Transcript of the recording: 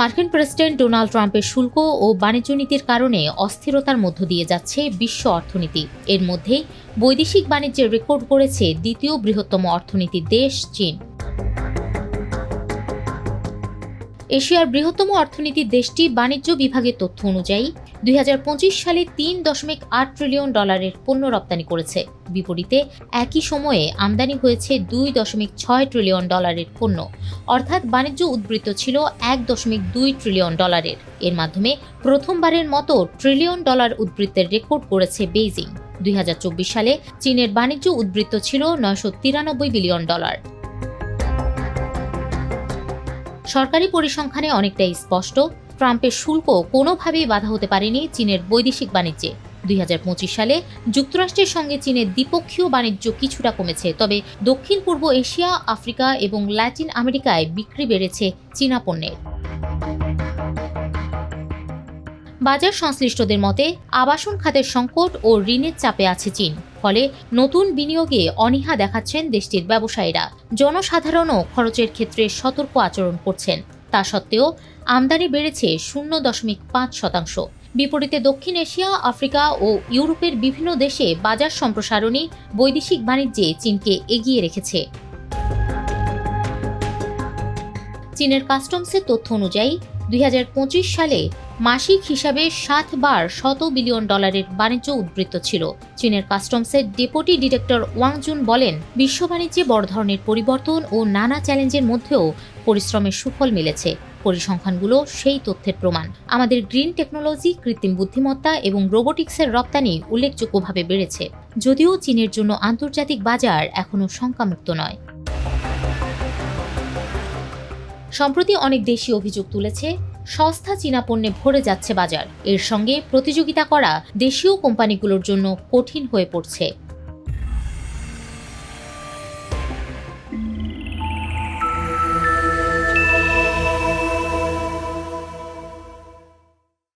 মার্কিন president Donald ট্রাম্পের শুল্ক ও বাণিজ্য নীতির কারণে অস্থিরতার মধ্য দিয়ে যাচ্ছে বিশ্ব অর্থনীতি। এর মধ্যেই বৈদেশিক বাণিজ্যের রেকর্ড করেছে দ্বিতীয় বৃহত্তম অর্থনীতির দেশ, চীন। এশিয়ার বৃহত্তম অর্থনীতির দেশটি বাণিজ্য বিভাগের তথ্য অনুযায়ী দুই হাজার পঁচিশ সালে তিন দশমিক আট ট্রিলিয়ন ডলারের পণ্য রপ্তানি করেছে। বিপরীতে একই সময়ে আমদানি হয়েছে দুই দশমিক ছয় ট্রিলিয়ন ডলারের পণ্য। অর্থাৎ বাণিজ্য উদ্বৃত্ত ছিল এক দশমিক দুই ট্রিলিয়ন ডলারের। এর মাধ্যমে প্রথমবারের মতো ট্রিলিয়ন ডলার উদ্বৃত্তের রেকর্ড করেছে বেইজিং। দুই হাজার চব্বিশ সালে চীনের বাণিজ্য উদ্বৃত্ত ছিল নয়শো তিরানব্বই বিলিয়ন ডলার। সরকারি পরিসংখ্যানে অনেকটাই স্পষ্ট, ট্রাম্পের শুল্ক কোনোভাবেই বাধা হতে পারেনি চীনের বৈদেশিক বাণিজ্যে। দুই হাজার পঁচিশ সালে যুক্তরাষ্ট্রের সঙ্গে চীনের দ্বিপক্ষীয় বাণিজ্য কিছুটা কমেছে, তবে দক্ষিণ পূর্ব এশিয়া, আফ্রিকা এবং ল্যাটিন আমেরিকায় বিক্রি বেড়েছে চীনা পণ্যের। বাজার সংশ্লিষ্টদের মতে, আবাসন খাতের সংকট ও ঋণের চাপে আছে চীন। ফলে নতুন বিনিয়োগে অনীহা দেখাচ্ছেন দেশটির ব্যবসায়ীরা। জনসাধারণও খরচের ক্ষেত্রে সতর্ক আচরণ করছেন। তা সত্ত্বেও, আমদানি বেড়েছে শূন্য দশমিক পাঁচ শতাংশ। বিপরীতে দক্ষিণ এশিয়া, আফ্রিকা ও ইউরোপের বিভিন্ন দেশে বাজার সম্প্রসারণই বৈদেশিক বাণিজ্যে চীনকে এগিয়ে রেখেছে। চীনের কাস্টমসের তথ্য অনুযায়ী দুই হাজার পঁচিশ সালে মাসিক হিসাবে সাতবার শত বিলিয়ন ডলারের বাণিজ্য উদ্বৃত্ত ছিল। চীনের কাস্টমসের ডেপুটি ডিরেক্টর ওয়াংজুন বলেন, বিশ্ব বাণিজ্যে বড় ধরনের পরিবর্তন ও নানা চ্যালেঞ্জের মধ্যেও পরিশ্রমের সুফল মিলেছে। পরিসংখ্যানগুলো সেই তথ্যের প্রমাণ। আমাদের গ্রিন টেকনোলজি, কৃত্রিম বুদ্ধিমত্তা এবং রোবোটিক্সের রপ্তানি উল্লেখযোগ্যভাবে বেড়েছে। যদিও চীনের জন্য আন্তর্জাতিক বাজার এখনও শঙ্কামুক্ত নয়। সম্প্রতি অনেক দেশি অভিযোগ তুলেছে সস্তা চীনা পণ্যে ভরে যাচ্ছে বাজার। এর সঙ্গে প্রতিযোগিতা করা দেশীয় কোম্পানিগুলোর জন্য কঠিন হয়ে পড়ছে।